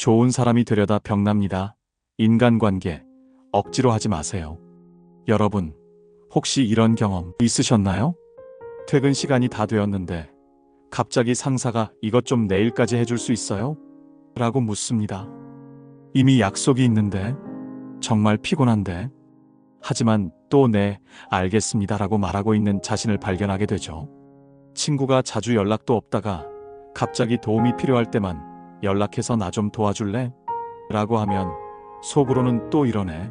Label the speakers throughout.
Speaker 1: 좋은 사람이 되려다 병납니다. 인간관계 억지로 하지 마세요. 여러분, 혹시 이런 경험 있으셨나요? 퇴근 시간이 다 되었는데 갑자기 상사가 이것 좀 내일까지 해줄 수 있어요? 라고 묻습니다. 이미 약속이 있는데 정말 피곤한데 하지만 또 네, 알겠습니다 라고 말하고 있는 자신을 발견하게 되죠. 친구가 자주 연락도 없다가 갑자기 도움이 필요할 때만 연락해서 나 좀 도와줄래? 라고 하면 속으로는 또 이러네.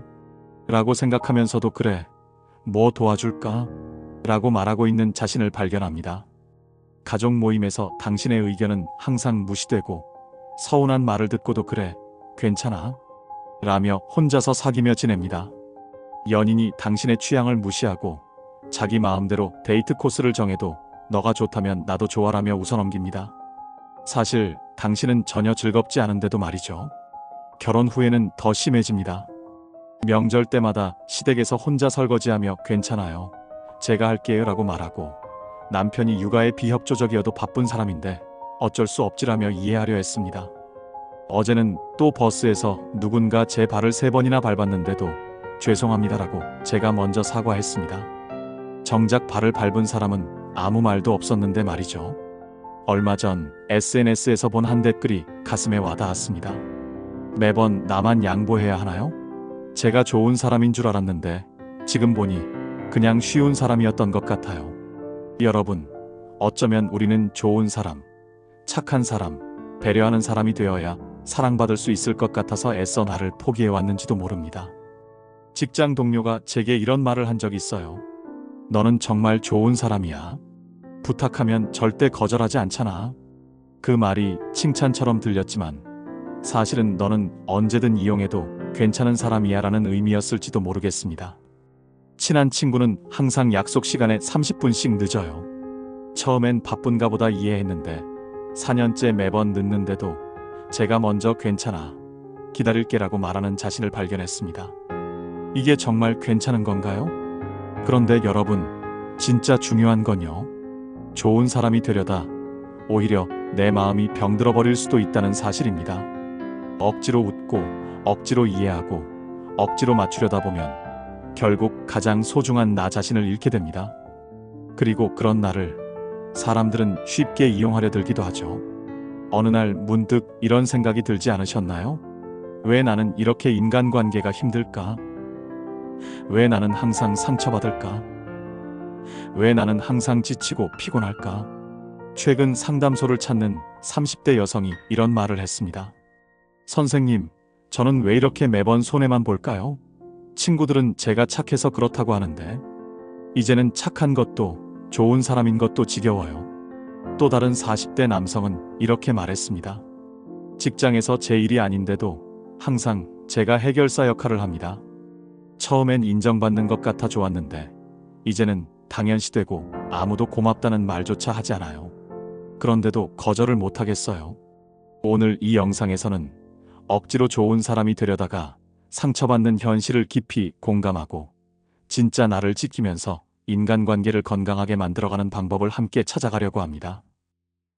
Speaker 1: 라고 생각하면서도 그래, 뭐 도와줄까? 라고 말하고 있는 자신을 발견합니다. 가족 모임에서 당신의 의견은 항상 무시되고 서운한 말을 듣고도 그래, 괜찮아? 라며 혼자서 사귀며 지냅니다. 연인이 당신의 취향을 무시하고 자기 마음대로 데이트 코스를 정해도 너가 좋다면 나도 좋아라며 웃어넘깁니다. 사실 당신은 전혀 즐겁지 않은데도 말이죠. 결혼 후에는 더 심해집니다. 명절 때마다 시댁에서 혼자 설거지하며 괜찮아요. 제가 할게요 라고 말하고 남편이 육아에 비협조적이어도 바쁜 사람인데 어쩔 수 없지라며 이해하려 했습니다. 어제는 또 버스에서 누군가 제 발을 세 번이나 밟았는데도 죄송합니다라고 제가 먼저 사과했습니다. 정작 발을 밟은 사람은 아무 말도 없었는데 말이죠. 얼마 전 SNS에서 본 한 댓글이 가슴에 와닿았습니다. 매번 나만 양보해야 하나요? 제가 좋은 사람인 줄 알았는데 지금 보니 그냥 쉬운 사람이었던 것 같아요. 여러분, 어쩌면 우리는 좋은 사람, 착한 사람, 배려하는 사람이 되어야 사랑받을 수 있을 것 같아서 애써 나를 포기해 왔는지도 모릅니다. 직장 동료가 제게 이런 말을 한 적이 있어요. 너는 정말 좋은 사람이야. 부탁하면 절대 거절하지 않잖아. 그 말이 칭찬처럼 들렸지만 사실은 너는 언제든 이용해도 괜찮은 사람이야 라는 의미였을지도 모르겠습니다. 친한 친구는 항상 약속 시간에 30분씩 늦어요. 처음엔 바쁜가 보다 이해했는데 4년째 매번 늦는데도 제가 먼저 괜찮아. 기다릴게라고 말하는 자신을 발견했습니다. 이게 정말 괜찮은 건가요? 그런데 여러분, 진짜 중요한 건요. 좋은 사람이 되려다 오히려 내 마음이 병들어 버릴 수도 있다는 사실입니다. 억지로 웃고, 억지로 이해하고, 억지로 맞추려다 보면 결국 가장 소중한 나 자신을 잃게 됩니다. 그리고 그런 나를 사람들은 쉽게 이용하려 들기도 하죠. 어느 날 문득 이런 생각이 들지 않으셨나요? 왜 나는 이렇게 인간관계가 힘들까? 왜 나는 항상 상처받을까? 왜 나는 항상 지치고 피곤할까? 최근 상담소를 찾는 30대 여성이 이런 말을 했습니다. 선생님, 저는 왜 이렇게 매번 손해만 볼까요? 친구들은 제가 착해서 그렇다고 하는데, 이제는 착한 것도 좋은 사람인 것도 지겨워요. 또 다른 40대 남성은 이렇게 말했습니다. 직장에서 제 일이 아닌데도 항상 제가 해결사 역할을 합니다. 처음엔 인정받는 것 같아 좋았는데 이제는 당연시되고 아무도 고맙다는 말조차 하지 않아요. 그런데도 거절을 못하겠어요. 오늘 이 영상에서는 억지로 좋은 사람이 되려다가 상처받는 현실을 깊이 공감하고 진짜 나를 지키면서 인간관계를 건강하게 만들어가는 방법을 함께 찾아가려고 합니다.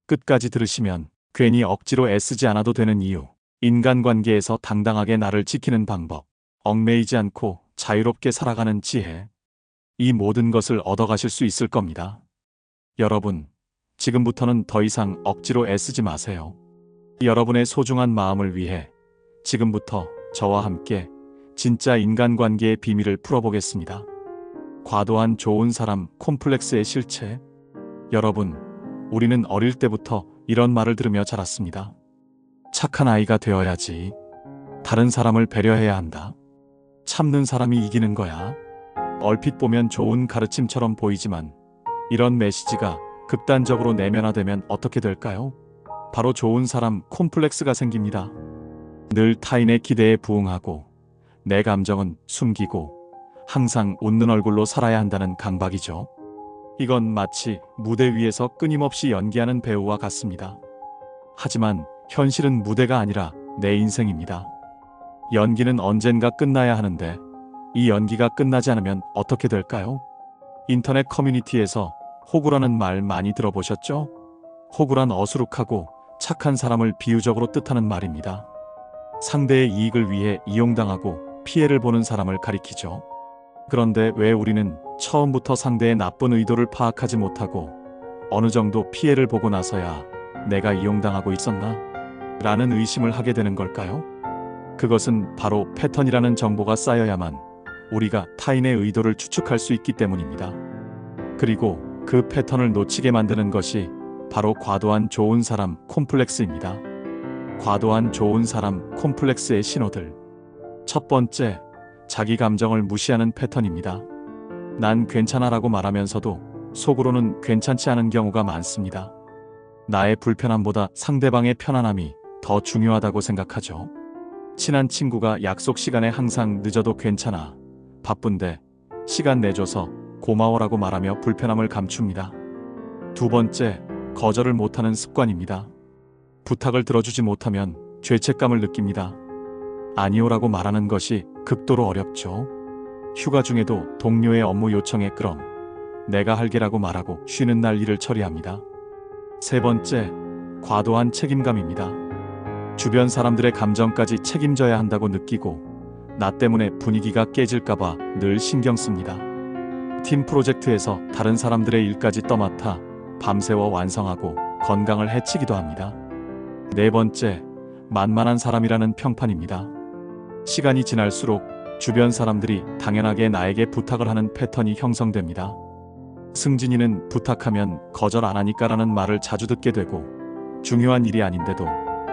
Speaker 1: 끝까지 들으시면 괜히 억지로 애쓰지 않아도 되는 이유, 인간관계에서 당당하게 나를 지키는 방법, 얽매이지 않고 자유롭게 살아가는 지혜, 이 모든 것을 얻어가실 수 있을 겁니다. 여러분, 지금부터는 더 이상 억지로 애쓰지 마세요. 여러분의 소중한 마음을 위해 지금부터 저와 함께 진짜 인간관계의 비밀을 풀어보겠습니다. 과도한 좋은 사람 콤플렉스의 실체. 여러분, 우리는 어릴 때부터 이런 말을 들으며 자랐습니다. 착한 아이가 되어야지. 다른 사람을 배려해야 한다. 참는 사람이 이기는 거야. 얼핏 보면 좋은 가르침처럼 보이지만 이런 메시지가 극단적으로 내면화되면 어떻게 될까요? 바로 좋은 사람 콤플렉스가 생깁니다. 늘 타인의 기대에 부응하고 내 감정은 숨기고 항상 웃는 얼굴로 살아야 한다는 강박이죠. 이건 마치 무대 위에서 끊임없이 연기하는 배우와 같습니다. 하지만 현실은 무대가 아니라 내 인생입니다. 연기는 언젠가 끝나야 하는데 이 연기가 끝나지 않으면 어떻게 될까요? 인터넷 커뮤니티에서 호구라는 말 많이 들어보셨죠? 호구란 어수룩하고 착한 사람을 비유적으로 뜻하는 말입니다. 상대의 이익을 위해 이용당하고 피해를 보는 사람을 가리키죠. 그런데 왜 우리는 처음부터 상대의 나쁜 의도를 파악하지 못하고 어느 정도 피해를 보고 나서야 내가 이용당하고 있었나? 라는 의심을 하게 되는 걸까요? 그것은 바로 패턴이라는 정보가 쌓여야만 우리가 타인의 의도를 추측할 수 있기 때문입니다. 그리고 그 패턴을 놓치게 만드는 것이 바로 과도한 좋은 사람 콤플렉스입니다. 과도한 좋은 사람 콤플렉스의 신호들. 첫 번째, 자기 감정을 무시하는 패턴입니다. 난 괜찮아라고 말하면서도 속으로는 괜찮지 않은 경우가 많습니다. 나의 불편함보다 상대방의 편안함이 더 중요하다고 생각하죠. 친한 친구가 약속 시간에 항상 늦어도 괜찮아. 바쁜데 시간 내줘서 고마워라고 말하며 불편함을 감춥니다. 두 번째, 거절을 못하는 습관입니다. 부탁을 들어주지 못하면 죄책감을 느낍니다. 아니오라고 말하는 것이 극도로 어렵죠. 휴가 중에도 동료의 업무 요청에 그럼 내가 할게라고 말하고 쉬는 날 일을 처리합니다. 세 번째, 과도한 책임감입니다. 주변 사람들의 감정까지 책임져야 한다고 느끼고 나 때문에 분위기가 깨질까봐 늘 신경 씁니다. 팀 프로젝트에서 다른 사람들의 일까지 떠맡아 밤새워 완성하고 건강을 해치기도 합니다. 네 번째, 만만한 사람이라는 평판입니다. 시간이 지날수록 주변 사람들이 당연하게 나에게 부탁을 하는 패턴이 형성됩니다. 승진이는 부탁하면 거절 안 하니까라는 말을 자주 듣게 되고 중요한 일이 아닌데도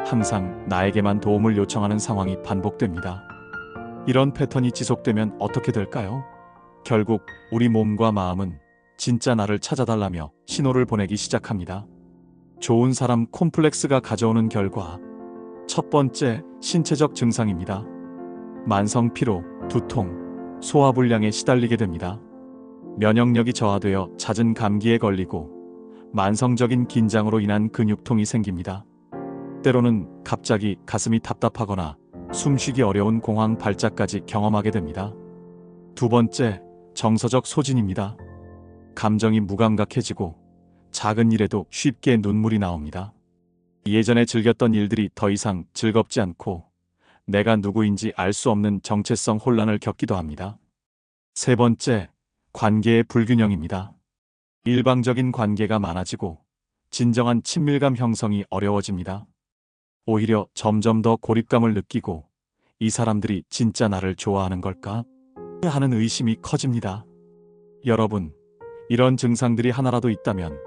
Speaker 1: 항상 나에게만 도움을 요청하는 상황이 반복됩니다. 이런 패턴이 지속되면 어떻게 될까요? 결국 우리 몸과 마음은 진짜 나를 찾아달라며 신호를 보내기 시작합니다. 좋은 사람 콤플렉스가 가져오는 결과 첫 번째 신체적 증상입니다. 만성 피로, 두통, 소화불량에 시달리게 됩니다. 면역력이 저하되어 잦은 감기에 걸리고 만성적인 긴장으로 인한 근육통이 생깁니다. 때로는 갑자기 가슴이 답답하거나 숨쉬기 어려운 공황 발작까지 경험하게 됩니다. 두 번째, 정서적 소진입니다. 감정이 무감각해지고 작은 일에도 쉽게 눈물이 나옵니다. 예전에 즐겼던 일들이 더 이상 즐겁지 않고 내가 누구인지 알 수 없는 정체성 혼란을 겪기도 합니다. 세 번째, 관계의 불균형입니다. 일방적인 관계가 많아지고 진정한 친밀감 형성이 어려워집니다. 오히려 점점 더 고립감을 느끼고 이 사람들이 진짜 나를 좋아하는 걸까? 하는 의심이 커집니다. 여러분, 이런 증상들이 하나라도 있다면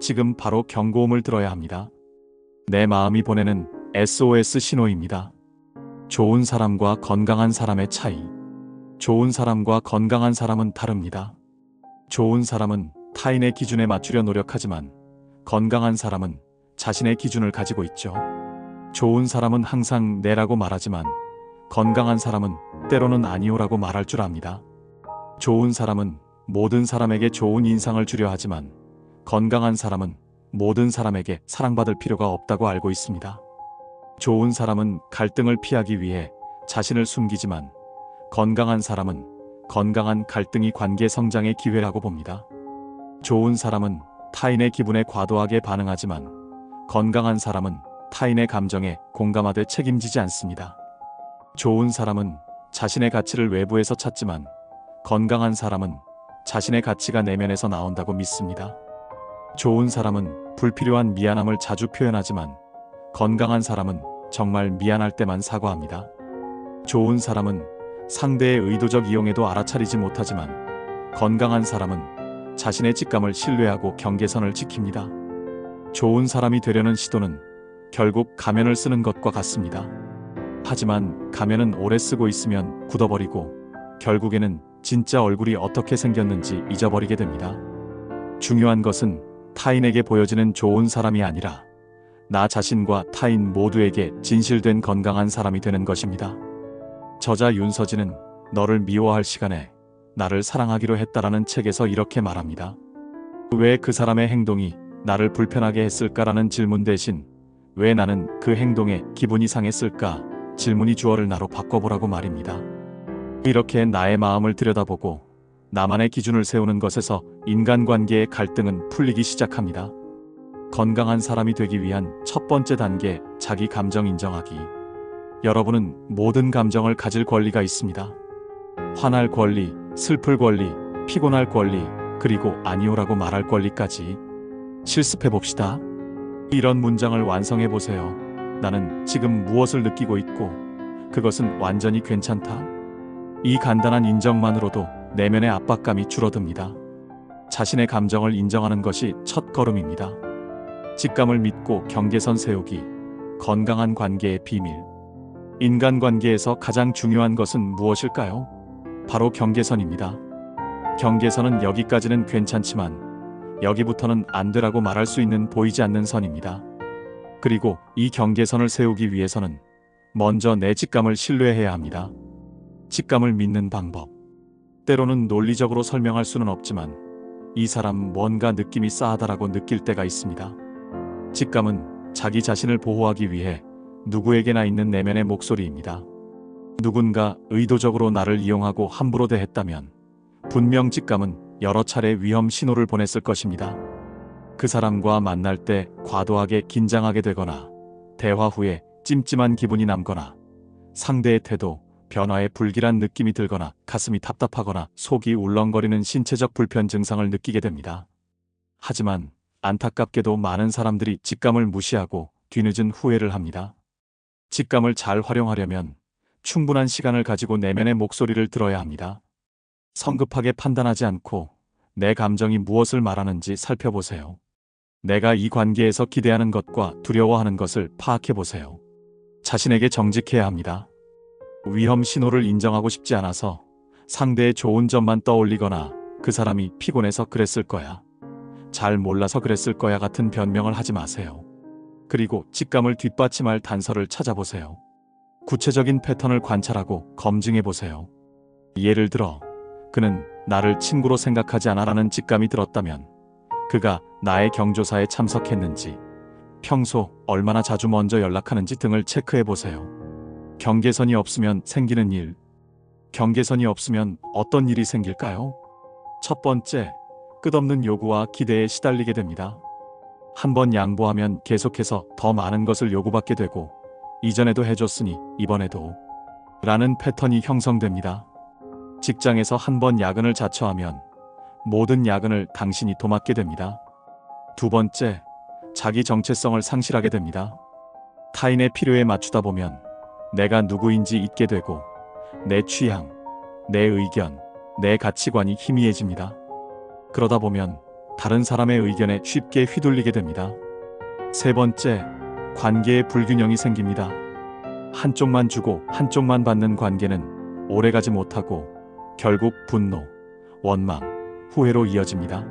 Speaker 1: 지금 바로 경고음을 들어야 합니다. 내 마음이 보내는 SOS 신호입니다. 좋은 사람과 건강한 사람의 차이. 좋은 사람과 건강한 사람은 다릅니다. 좋은 사람은 타인의 기준에 맞추려 노력하지만 건강한 사람은 자신의 기준을 가지고 있죠. 좋은 사람은 항상 내라고 말하지만 건강한 사람은 때로는 아니오라고 말할 줄 압니다. 좋은 사람은 모든 사람에게 좋은 인상을 주려 하지만 건강한 사람은 모든 사람에게 사랑받을 필요가 없다고 알고 있습니다. 좋은 사람은 갈등을 피하기 위해 자신을 숨기지만 건강한 사람은 건강한 갈등이 관계 성장의 기회라고 봅니다. 좋은 사람은 타인의 기분에 과도하게 반응하지만 건강한 사람은 타인의 감정에 공감하되 책임지지 않습니다. 좋은 사람은 자신의 가치를 외부에서 찾지만 건강한 사람은 자신의 가치가 내면에서 나온다고 믿습니다. 좋은 사람은 불필요한 미안함을 자주 표현하지만 건강한 사람은 정말 미안할 때만 사과합니다. 좋은 사람은 상대의 의도적 이용에도 알아차리지 못하지만 건강한 사람은 자신의 직감을 신뢰하고 경계선을 지킵니다. 좋은 사람이 되려는 시도는 결국 가면을 쓰는 것과 같습니다. 하지만 가면은 오래 쓰고 있으면 굳어버리고 결국에는 진짜 얼굴이 어떻게 생겼는지 잊어버리게 됩니다. 중요한 것은 타인에게 보여지는 좋은 사람이 아니라 나 자신과 타인 모두에게 진실된 건강한 사람이 되는 것입니다. 저자 윤서진은 너를 미워할 시간에 나를 사랑하기로 했다라는 책에서 이렇게 말합니다. 왜 그 사람의 행동이 나를 불편하게 했을까라는 질문 대신 왜 나는 그 행동에 기분이 상했을까 질문이 주어를 나로 바꿔보라고 말입니다. 이렇게 나의 마음을 들여다보고 나만의 기준을 세우는 것에서 인간관계의 갈등은 풀리기 시작합니다. 건강한 사람이 되기 위한 첫 번째 단계, 자기 감정 인정하기. 여러분은 모든 감정을 가질 권리가 있습니다. 화날 권리, 슬플 권리, 피곤할 권리, 그리고 아니오라고 말할 권리까지 실습해 봅시다. 이런 문장을 완성해 보세요. 나는 지금 무엇을 느끼고 있고 그것은 완전히 괜찮다. 이 간단한 인정만으로도 내면의 압박감이 줄어듭니다. 자신의 감정을 인정하는 것이 첫 걸음입니다. 직감을 믿고 경계선 세우기, 건강한 관계의 비밀. 인간관계에서 가장 중요한 것은 무엇일까요? 바로 경계선입니다. 경계선은 여기까지는 괜찮지만 여기부터는 안 되라고 말할 수 있는 보이지 않는 선입니다. 그리고 이 경계선을 세우기 위해서는 먼저 내 직감을 신뢰해야 합니다. 직감을 믿는 방법. 때로는 논리적으로 설명할 수는 없지만 이 사람 뭔가 느낌이 싸하다라고 느낄 때가 있습니다. 직감은 자기 자신을 보호하기 위해 누구에게나 있는 내면의 목소리입니다. 누군가 의도적으로 나를 이용하고 함부로 대했다면 분명 직감은 여러 차례 위험 신호를 보냈을 것입니다. 그 사람과 만날 때 과도하게 긴장하게 되거나 대화 후에 찜찜한 기분이 남거나 상대의 태도, 변화에 불길한 느낌이 들거나 가슴이 답답하거나 속이 울렁거리는 신체적 불편 증상을 느끼게 됩니다. 하지만 안타깝게도 많은 사람들이 직감을 무시하고 뒤늦은 후회를 합니다. 직감을 잘 활용하려면 충분한 시간을 가지고 내면의 목소리를 들어야 합니다. 성급하게 판단하지 않고 내 감정이 무엇을 말하는지 살펴보세요. 내가 이 관계에서 기대하는 것과 두려워하는 것을 파악해 보세요. 자신에게 정직해야 합니다. 위험 신호를 인정하고 싶지 않아서 상대의 좋은 점만 떠올리거나 그 사람이 피곤해서 그랬을 거야. 잘 몰라서 그랬을 거야 같은 변명을 하지 마세요. 그리고 직감을 뒷받침할 단서를 찾아보세요. 구체적인 패턴을 관찰하고 검증해 보세요. 예를 들어, 그는 나를 친구로 생각하지 않아라는 직감이 들었다면, 그가 나의 경조사에 참석했는지, 평소 얼마나 자주 먼저 연락하는지 등을 체크해 보세요. 경계선이 없으면 생기는 일. 경계선이 없으면 어떤 일이 생길까요? 첫 번째, 끝없는 요구와 기대에 시달리게 됩니다. 한번 양보하면 계속해서 더 많은 것을 요구받게 되고, 이전에도 해줬으니 이번에도 라는 패턴이 형성됩니다. 직장에서 한 번 야근을 자처하면 모든 야근을 당신이 도맡게 됩니다. 두 번째, 자기 정체성을 상실하게 됩니다. 타인의 필요에 맞추다 보면 내가 누구인지 잊게 되고 내 취향, 내 의견, 내 가치관이 희미해집니다. 그러다 보면 다른 사람의 의견에 쉽게 휘둘리게 됩니다. 세 번째, 관계의 불균형이 생깁니다. 한쪽만 주고 한쪽만 받는 관계는 오래가지 못하고 결국 분노, 원망, 후회로 이어집니다.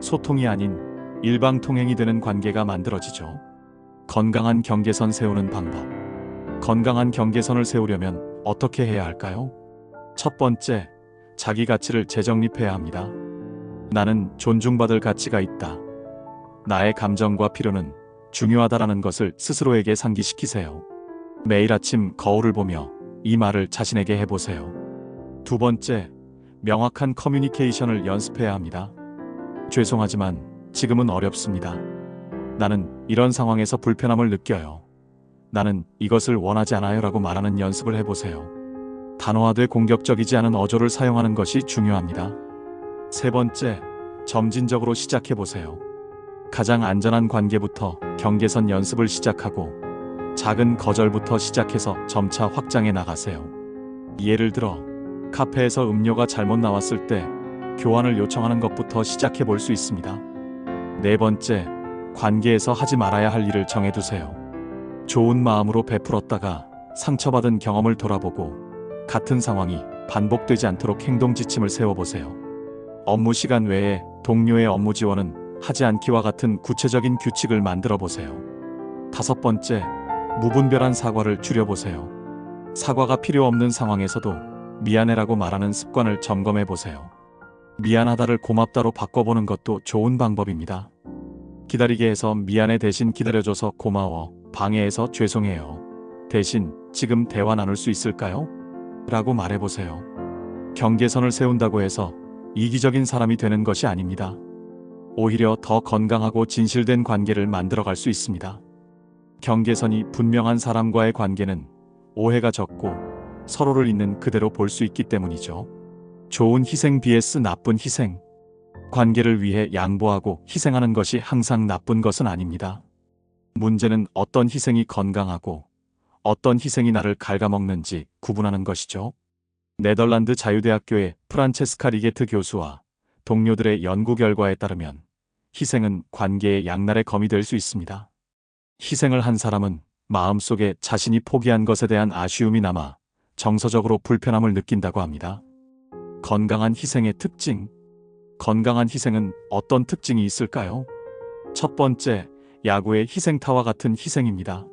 Speaker 1: 소통이 아닌 일방통행이 되는 관계가 만들어지죠. 건강한 경계선 세우는 방법. 건강한 경계선을 세우려면 어떻게 해야 할까요? 첫 번째, 자기 가치를 재정립해야 합니다. 나는 존중받을 가치가 있다. 나의 감정과 필요는 중요하다라는 것을 스스로에게 상기시키세요. 매일 아침 거울을 보며 이 말을 자신에게 해보세요. 두 번째, 명확한 커뮤니케이션을 연습해야 합니다. 죄송하지만 지금은 어렵습니다. 나는 이런 상황에서 불편함을 느껴요. 나는 이것을 원하지 않아요 라고 말하는 연습을 해보세요. 단호하되 공격적이지 않은 어조를 사용하는 것이 중요합니다. 세 번째, 점진적으로 시작해보세요. 가장 안전한 관계부터 경계선 연습을 시작하고 작은 거절부터 시작해서 점차 확장해 나가세요. 예를 들어, 카페에서 음료가 잘못 나왔을 때 교환을 요청하는 것부터 시작해 볼 수 있습니다. 네 번째, 관계에서 하지 말아야 할 일을 정해두세요. 좋은 마음으로 베풀었다가 상처받은 경험을 돌아보고 같은 상황이 반복되지 않도록 행동 지침을 세워보세요. 업무 시간 외에 동료의 업무 지원은 하지 않기와 같은 구체적인 규칙을 만들어 보세요. 다섯 번째, 무분별한 사과를 줄여보세요. 사과가 필요 없는 상황에서도 미안해라고 말하는 습관을 점검해 보세요. 미안하다를 고맙다로 바꿔보는 것도 좋은 방법입니다. 기다리게 해서 미안해 대신 기다려줘서 고마워. 방해해서 죄송해요. 대신 지금 대화 나눌 수 있을까요? 라고 말해보세요. 경계선을 세운다고 해서 이기적인 사람이 되는 것이 아닙니다. 오히려 더 건강하고 진실된 관계를 만들어갈 수 있습니다. 경계선이 분명한 사람과의 관계는 오해가 적고 서로를 있는 그대로 볼 수 있기 때문이죠. 좋은 희생 vs 나쁜 희생. 관계를 위해 양보하고 희생하는 것이 항상 나쁜 것은 아닙니다. 문제는 어떤 희생이 건강하고 어떤 희생이 나를 갉아먹는지 구분하는 것이죠. 네덜란드 자유대학교의 프란체스카 리게트 교수와 동료들의 연구 결과에 따르면 희생은 관계의 양날의 검이 될 수 있습니다. 희생을 한 사람은 마음속에 자신이 포기한 것에 대한 아쉬움이 남아 정서적으로 불편함을 느낀다고 합니다. 건강한 희생의 특징. 건강한 희생은 어떤 특징이 있을까요? 첫 번째, 야구의 희생타와 같은 희생입니다.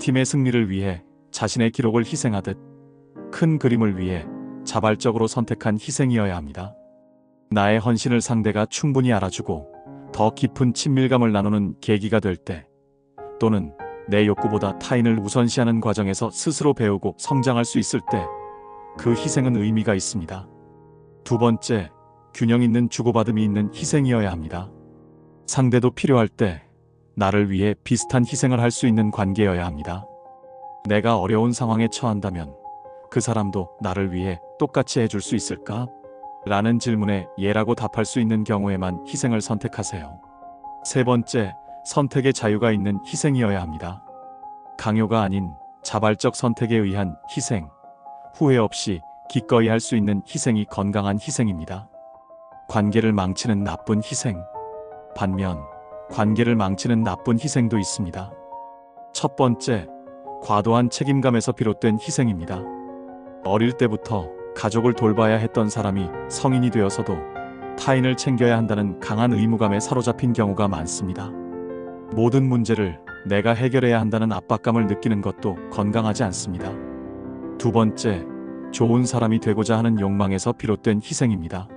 Speaker 1: 팀의 승리를 위해 자신의 기록을 희생하듯 큰 그림을 위해 자발적으로 선택한 희생이어야 합니다. 나의 헌신을 상대가 충분히 알아주고 더 깊은 친밀감을 나누는 계기가 될 때, 또는 내 욕구보다 타인을 우선시하는 과정에서 스스로 배우고 성장할 수 있을 때, 그 희생은 의미가 있습니다. 두 번째, 균형 있는 주고받음이 있는 희생이어야 합니다. 상대도 필요할 때, 나를 위해 비슷한 희생을 할 수 있는 관계여야 합니다. 내가 어려운 상황에 처한다면 그 사람도 나를 위해 똑같이 해줄 수 있을까? 라는 질문에 예라고 답할 수 있는 경우에만 희생을 선택하세요. 세 번째, 선택의 자유가 있는 희생이어야 합니다. 강요가 아닌 자발적 선택에 의한 희생, 후회 없이 기꺼이 할 수 있는 희생이 건강한 희생입니다. 관계를 망치는 나쁜 희생. 반면, 관계를 망치는 나쁜 희생도 있습니다. 첫 번째, 과도한 책임감에서 비롯된 희생입니다. 어릴 때부터 가족을 돌봐야 했던 사람이 성인이 되어서도 타인을 챙겨야 한다는 강한 의무감에 사로잡힌 경우가 많습니다. 모든 문제를 내가 해결해야 한다는 압박감을 느끼는 것도 건강하지 않습니다. 두 번째, 좋은 사람이 되고자 하는 욕망에서 비롯된 희생입니다.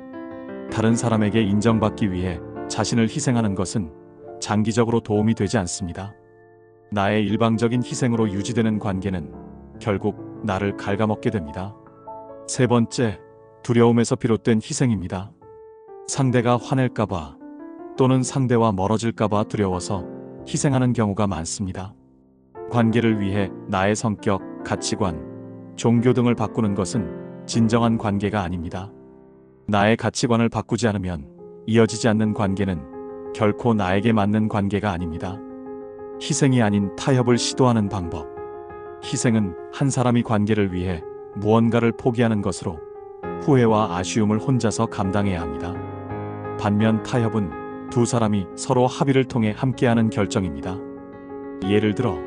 Speaker 1: 다른 사람에게 인정받기 위해 자신을 희생하는 것은 장기적으로 도움이 되지 않습니다. 나의 일방적인 희생으로 유지되는 관계는 결국 나를 갉아먹게 됩니다. 세 번째, 두려움에서 비롯된 희생입니다. 상대가 화낼까봐 또는 상대와 멀어질까봐 두려워서 희생하는 경우가 많습니다. 관계를 위해 나의 성격, 가치관, 종교 등을 바꾸는 것은 진정한 관계가 아닙니다. 나의 가치관을 바꾸지 않으면 이어지지 않는 관계는 결코 나에게 맞는 관계가 아닙니다. 희생이 아닌 타협을 시도하는 방법. 희생은 한 사람이 관계를 위해 무언가를 포기하는 것으로 후회와 아쉬움을 혼자서 감당해야 합니다. 반면 타협은 두 사람이 서로 합의를 통해 함께하는 결정입니다. 예를 들어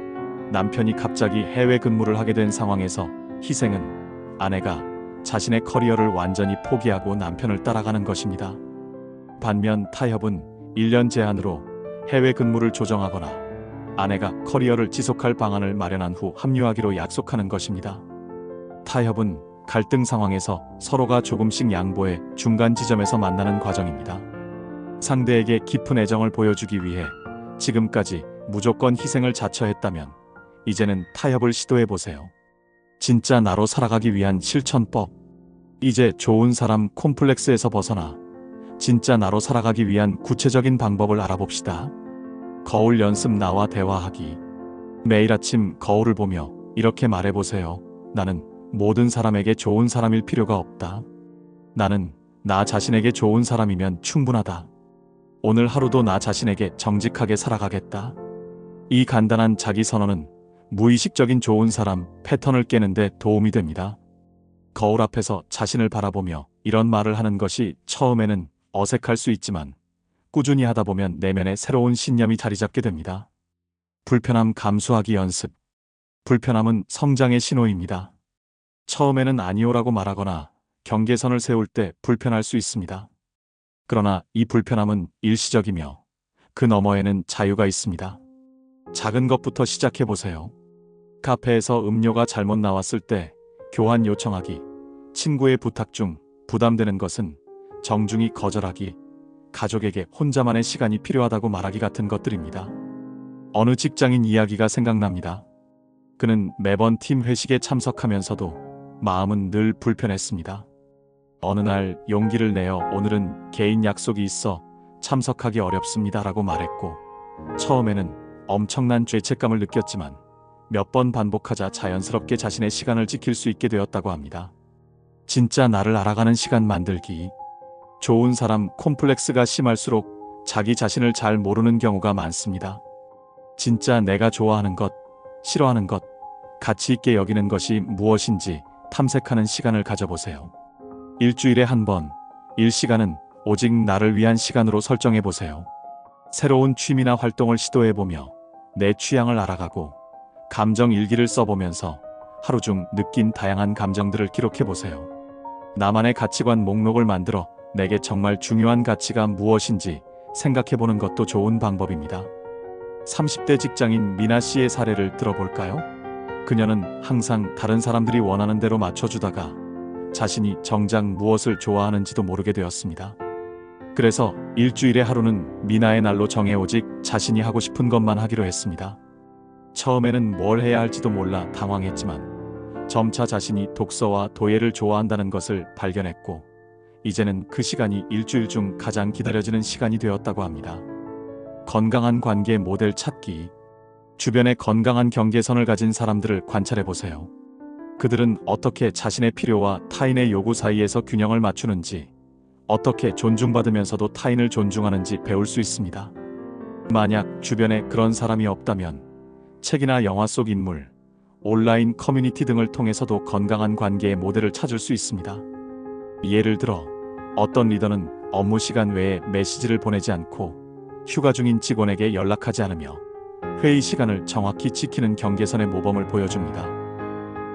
Speaker 1: 남편이 갑자기 해외 근무를 하게 된 상황에서 희생은 아내가 자신의 커리어를 완전히 포기하고 남편을 따라가는 것입니다. 반면 타협은 1년 제한으로 해외 근무를 조정하거나 아내가 커리어를 지속할 방안을 마련한 후 합류하기로 약속하는 것입니다. 타협은 갈등 상황에서 서로가 조금씩 양보해 중간 지점에서 만나는 과정입니다. 상대에게 깊은 애정을 보여주기 위해 지금까지 무조건 희생을 자처했다면 이제는 타협을 시도해 보세요. 진짜 나로 살아가기 위한 실천법. 이제 좋은 사람 콤플렉스에서 벗어나 진짜 나로 살아가기 위한 구체적인 방법을 알아봅시다. 거울 연습 나와 대화하기. 매일 아침 거울을 보며 이렇게 말해보세요. 나는 모든 사람에게 좋은 사람일 필요가 없다. 나는 나 자신에게 좋은 사람이면 충분하다. 오늘 하루도 나 자신에게 정직하게 살아가겠다. 이 간단한 자기 선언은 무의식적인 좋은 사람 패턴을 깨는데 도움이 됩니다. 거울 앞에서 자신을 바라보며 이런 말을 하는 것이 처음에는 어색할 수 있지만 꾸준히 하다 보면 내면에 새로운 신념이 자리 잡게 됩니다. 불편함 감수하기 연습. 불편함은 성장의 신호입니다. 처음에는 아니오라고 말하거나 경계선을 세울 때 불편할 수 있습니다. 그러나 이 불편함은 일시적이며 그 너머에는 자유가 있습니다. 작은 것부터 시작해 보세요. 카페에서 음료가 잘못 나왔을 때 교환 요청하기, 친구의 부탁 중 부담되는 것은 정중히 거절하기, 가족에게 혼자만의 시간이 필요하다고 말하기 같은 것들입니다. 어느 직장인 이야기가 생각납니다. 그는 매번 팀 회식에 참석하면서도 마음은 늘 불편했습니다. 어느 날 용기를 내어 오늘은 개인 약속이 있어 참석하기 어렵습니다 라고 말했고 처음에는 엄청난 죄책감을 느꼈지만 몇 번 반복하자 자연스럽게 자신의 시간을 지킬 수 있게 되었다고 합니다. 진짜 나를 알아가는 시간 만들기. 좋은 사람 콤플렉스가 심할수록 자기 자신을 잘 모르는 경우가 많습니다. 진짜 내가 좋아하는 것, 싫어하는 것, 가치 있게 여기는 것이 무엇인지 탐색하는 시간을 가져보세요. 일주일에 한 번, 일 시간은 오직 나를 위한 시간으로 설정해 보세요. 새로운 취미나 활동을 시도해 보며 내 취향을 알아가고 감정 일기를 써보면서 하루 중 느낀 다양한 감정들을 기록해 보세요. 나만의 가치관 목록을 만들어 내게 정말 중요한 가치가 무엇인지 생각해 보는 것도 좋은 방법입니다. 30대 직장인 미나 씨의 사례를 들어볼까요? 그녀는 항상 다른 사람들이 원하는 대로 맞춰주다가 자신이 정작 무엇을 좋아하는지도 모르게 되었습니다. 그래서 일주일에 하루는 미나의 날로 정해 오직 자신이 하고 싶은 것만 하기로 했습니다. 처음에는 뭘 해야 할지도 몰라 당황했지만 점차 자신이 독서와 도예를 좋아한다는 것을 발견했고 이제는 그 시간이 일주일 중 가장 기다려지는 시간이 되었다고 합니다. 건강한 관계 모델 찾기. 주변에 건강한 경계선을 가진 사람들을 관찰해 보세요. 그들은 어떻게 자신의 필요와 타인의 요구 사이에서 균형을 맞추는지, 어떻게 존중받으면서도 타인을 존중하는지 배울 수 있습니다. 만약 주변에 그런 사람이 없다면 책이나 영화 속 인물, 온라인 커뮤니티 등을 통해서도 건강한 관계의 모델을 찾을 수 있습니다. 예를 들어 어떤 리더는 업무 시간 외에 메시지를 보내지 않고 휴가 중인 직원에게 연락하지 않으며 회의 시간을 정확히 지키는 경계선의 모범을 보여줍니다.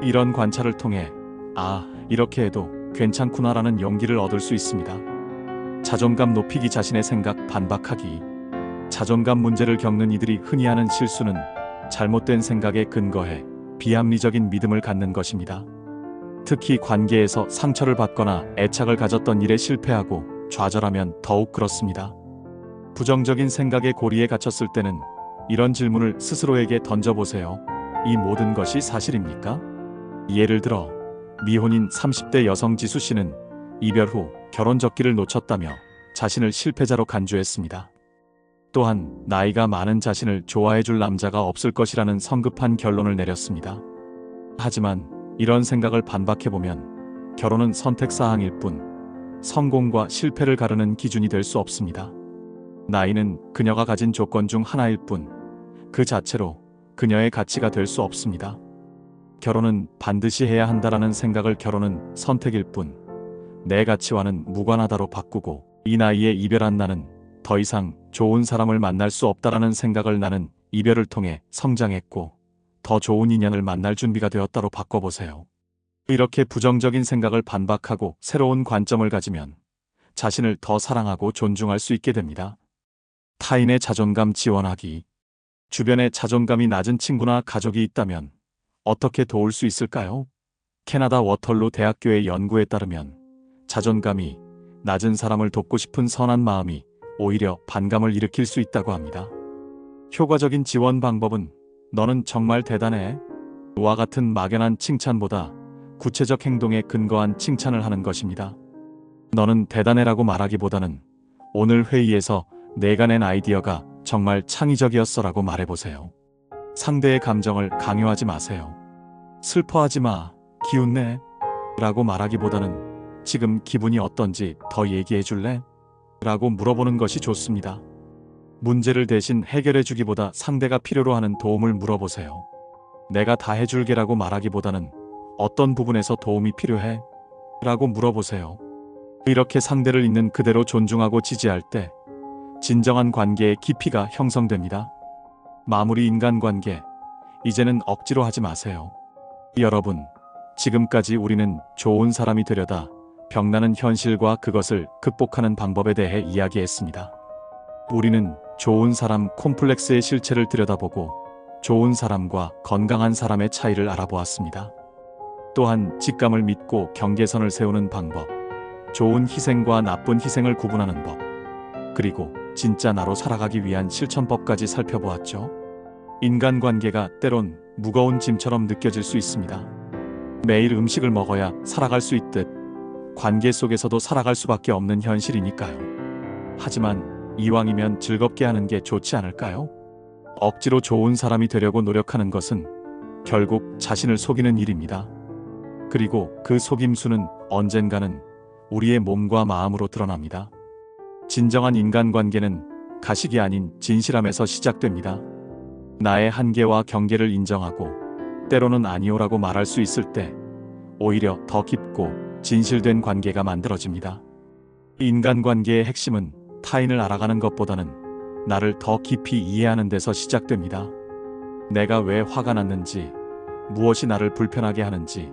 Speaker 1: 이런 관찰을 통해 아, 이렇게 해도 괜찮구나라는 용기를 얻을 수 있습니다. 자존감 높이기 자신의 생각 반박하기. 자존감 문제를 겪는 이들이 흔히 하는 실수는 잘못된 생각에 근거해 비합리적인 믿음을 갖는 것입니다. 특히 관계에서 상처를 받거나 애착을 가졌던 일에 실패하고 좌절하면 더욱 그렇습니다. 부정적인 생각의 고리에 갇혔을 때는 이런 질문을 스스로에게 던져보세요. 이 모든 것이 사실입니까? 예를 들어 미혼인 30대 여성 지수 씨는 이별 후 결혼 적기를 놓쳤다며 자신을 실패자로 간주했습니다. 또한 나이가 많은 자신을 좋아해줄 남자가 없을 것이라는 성급한 결론을 내렸습니다. 하지만 이런 생각을 반박해보면 결혼은 선택사항일 뿐 성공과 실패를 가르는 기준이 될 수 없습니다. 나이는 그녀가 가진 조건 중 하나일 뿐 그 자체로 그녀의 가치가 될 수 없습니다. 결혼은 반드시 해야 한다라는 생각을 결혼은 선택일 뿐 내 가치와는 무관하다로 바꾸고 이 나이에 이별한 나는 더 이상 좋은 사람을 만날 수 없다라는 생각을 나는 이별을 통해 성장했고 더 좋은 인연을 만날 준비가 되었다로 바꿔보세요. 이렇게 부정적인 생각을 반박하고 새로운 관점을 가지면 자신을 더 사랑하고 존중할 수 있게 됩니다. 타인의 자존감 지원하기. 주변에 자존감이 낮은 친구나 가족이 있다면 어떻게 도울 수 있을까요? 캐나다 워털루 대학교의 연구에 따르면 자존감이 낮은 사람을 돕고 싶은 선한 마음이 오히려 반감을 일으킬 수 있다고 합니다. 효과적인 지원 방법은 너는 정말 대단해. 와 같은 막연한 칭찬보다 구체적 행동에 근거한 칭찬을 하는 것입니다. 너는 대단해라고 말하기보다는 오늘 회의에서 내가 낸 아이디어가 정말 창의적이었어라고 말해보세요. 상대의 감정을 강요하지 마세요. 슬퍼하지 마. 기운내. 라고 말하기보다는 지금 기분이 어떤지 더 얘기해 줄래? 라고 물어보는 것이 좋습니다. 문제를 대신 해결해 주기보다 상대가 필요로 하는 도움을 물어보세요. 내가 다 해줄게라고 말하기보다는 어떤 부분에서 도움이 필요해? 라고 물어보세요. 이렇게 상대를 있는 그대로 존중하고 지지할 때 진정한 관계의 깊이가 형성됩니다. 마무리 인간관계. 이제는 억지로 하지 마세요. 여러분, 지금까지 우리는 좋은 사람이 되려다 병나는 현실과 그것을 극복하는 방법에 대해 이야기했습니다. 우리는 좋은 사람 콤플렉스의 실체를 들여다보고 좋은 사람과 건강한 사람의 차이를 알아보았습니다. 또한 직감을 믿고 경계선을 세우는 방법, 좋은 희생과 나쁜 희생을 구분하는 법, 그리고 진짜 나로 살아가기 위한 실천법까지 살펴보았죠. 인간관계가 때론 무거운 짐처럼 느껴질 수 있습니다. 매일 음식을 먹어야 살아갈 수 있듯 관계 속에서도 살아갈 수밖에 없는 현실이니까요. 하지만 이왕이면 즐겁게 하는 게 좋지 않을까요? 억지로 좋은 사람이 되려고 노력하는 것은 결국 자신을 속이는 일입니다. 그리고 그 속임수는 언젠가는 우리의 몸과 마음으로 드러납니다. 진정한 인간관계는 가식이 아닌 진실함에서 시작됩니다. 나의 한계와 경계를 인정하고 때로는 아니오라고 말할 수 있을 때 오히려 더 깊고 진실된 관계가 만들어집니다. 인간관계의 핵심은 타인을 알아가는 것보다는 나를 더 깊이 이해하는 데서 시작됩니다. 내가 왜 화가 났는지, 무엇이 나를 불편하게 하는지,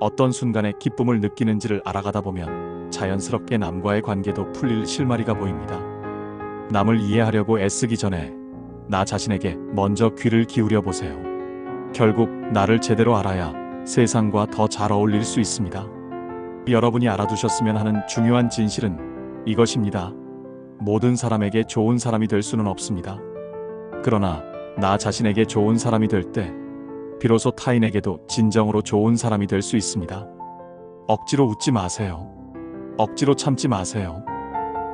Speaker 1: 어떤 순간에 기쁨을 느끼는지를 알아가다 보면 자연스럽게 남과의 관계도 풀릴 실마리가 보입니다. 남을 이해하려고 애쓰기 전에 나 자신에게 먼저 귀를 기울여 보세요. 결국 나를 제대로 알아야 세상과 더 잘 어울릴 수 있습니다. 여러분이 알아두셨으면 하는 중요한 진실은 이것입니다. 모든 사람에게 좋은 사람이 될 수는 없습니다. 그러나 나 자신에게 좋은 사람이 될 때 비로소 타인에게도 진정으로 좋은 사람이 될 수 있습니다. 억지로 웃지 마세요. 억지로 참지 마세요.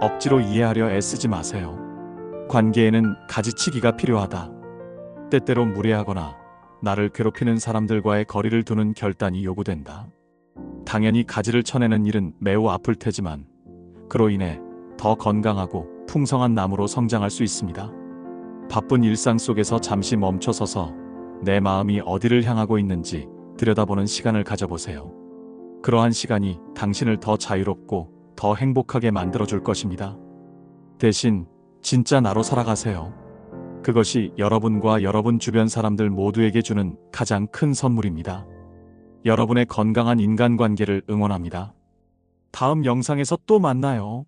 Speaker 1: 억지로 이해하려 애쓰지 마세요. 관계에는 가지치기가 필요하다. 때때로 무례하거나 나를 괴롭히는 사람들과의 거리를 두는 결단이 요구된다. 당연히 가지를 쳐내는 일은 매우 아플 테지만 그로 인해 더 건강하고 풍성한 나무로 성장할 수 있습니다. 바쁜 일상 속에서 잠시 멈춰서서 내 마음이 어디를 향하고 있는지 들여다보는 시간을 가져보세요. 그러한 시간이 당신을 더 자유롭고 더 행복하게 만들어줄 것입니다. 대신 진짜 나로 살아가세요. 그것이 여러분과 여러분 주변 사람들 모두에게 주는 가장 큰 선물입니다. 여러분의 건강한 인간관계를 응원합니다. 다음 영상에서 또 만나요.